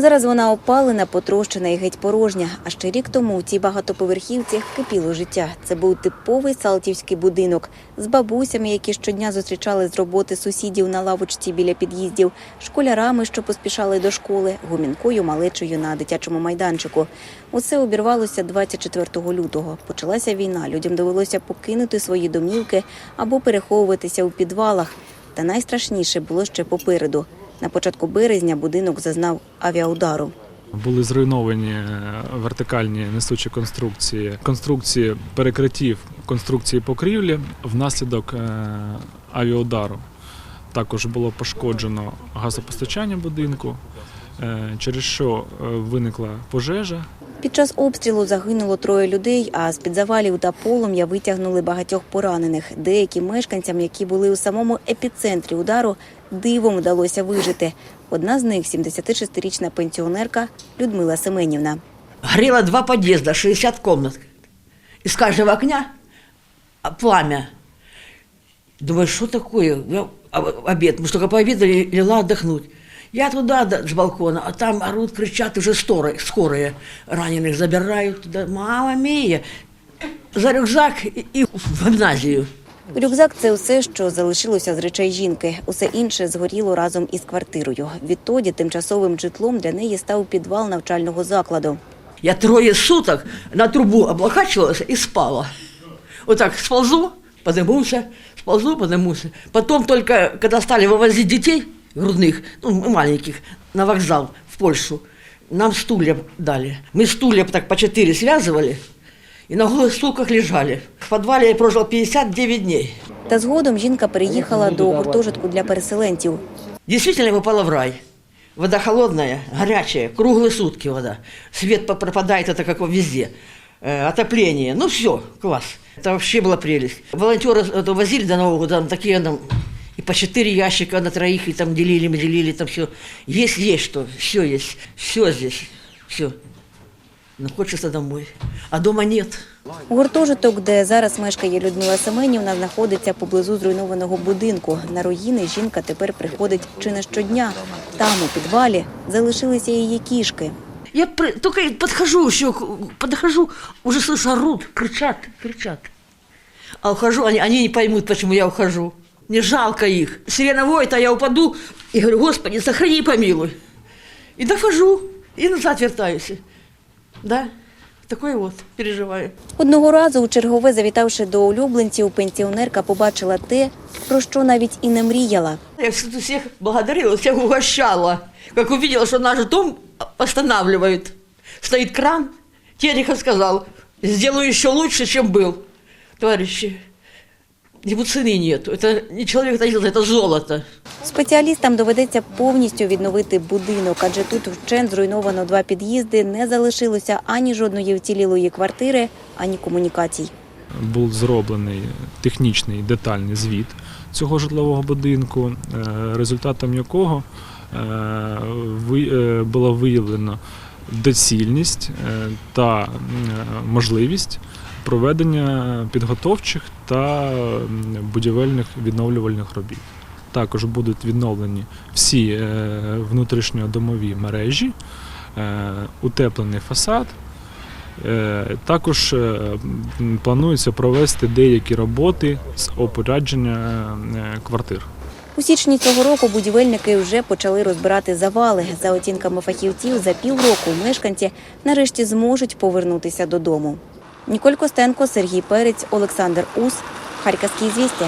Зараз вона опалена, потрощена і геть порожня. А ще рік тому у цій багатоповерхівці кипіло життя. Це був типовий салтівський будинок з бабусями, які щодня зустрічали з роботи сусідів на лавочці біля під'їздів, школярами, що поспішали до школи, гумінкою малечою на дитячому майданчику. Усе обірвалося 24 лютого. Почалася війна. Людям довелося покинути свої домівки або переховуватися у підвалах. Та найстрашніше було ще попереду. На початку березня будинок зазнав авіаудару. Були зруйновані е, вертикальні несучі конструкції, конструкції перекриттів, конструкції покрівлі внаслідок е, авіаудару. Також було пошкоджено газопостачання будинку, е, через що виникла пожежа. Під час обстрілу загинуло троє людей, а з-під завалів та полум'я витягнули багатьох поранених. Деяким мешканцям, які були у самому епіцентрі удару, дивом вдалося вижити. Одна з них 76-річна пенсіонерка Людмила Семенівна. Горело два подъезда, 60 комнат. Из каждого окна пламя. Думаю, что такое? Я а, обед. Мы ж только пообедали, легла отдохнуть. Я туда да, с балкона, а там орут, кричат уже скорые, скорые раненых забирают туда. Мама мия! За рюкзак и, и в гимназию. Рюкзак це все, що залишилося з речей жінки. Усе інше згоріло разом із квартирою. Відтоді тимчасовим житлом для неї став підвал навчального закладу. Я трое суток на трубу облокачивалась и спала. Вот так сползу, поднимусь, сползу, поднимусь. Потом только, когда стали вывозить детей грудных, ну, маленьких, на вокзал в Польшу, нам стулья дали. Мы стулья так по четыре связывали и на голых стулках лежали. В подвале я прожил 59 дней. Та згодом жінка переїхала до гуртожитку для переселенців. Действительно, я попала в рай. Вода холодная, горячая, круглые сутки вода. Свет по- пропадает, это как везде. Э, отопление, ну все, класс. Это вообще была прелесть. Волонтеры это возили до Нового года, там такие там, и по четыре ящика на троих, и там делили, мы делили, там все. Есть, есть что, все есть, все здесь, все. Но хочется домой, а дома нет. Гуртожиток, де зараз мешкає Людмила Семенівна, знаходиться поблизу зруйнованого будинку. На руїни жінка тепер приходить чи не щодня. Там, у підвалі, залишилися її кішки. Я при- только подхожу еще, к- подхожу, уже слышу, орут, кричат, кричат. А ухожу, они, они не поймут, почему я ухожу. Мне жалко их. Сирена воет, а я упаду и говорю, Господи, сохрани и помилуй. И дохожу, и назад вертаюсь. Да, такое вот переживаю. Одного разу, у чергове завітавши до улюбленців, пенсіонерка побачила те, про що навіть і не мріяла. Я всех благодарила, всех угощала. Как увидела, что наш дом останавливают, стоит кран, Терехов сказал, сделаю еще лучше, чем был. Товарищи, ему цены нет. Это не человек это делает, это золото. Спеціалістам доведеться повністю відновити будинок, адже тут вщент зруйновано два під'їзди, не залишилося ані жодної вцілілої квартири, ані комунікацій. Був зроблений технічний детальний звіт цього житлового будинку, е, результатом якого е, ви- е, було виявлено доцільність е, та м, можливість проведення підготовчих та будівельних відновлювальних робіт. Також будуть відновлені всі е, внутрішньодомові мережі, е, утеплений фасад, Е, Також планується провести деякі роботи з опорядження квартир. У січні цього року будівельники вже почали розбирати завали. За оцінками фахівців, за півроку мешканці нарешті зможуть повернутися додому. Ніколь Костенко, Сергій Перець, Олександр Ус, Харківські звістя.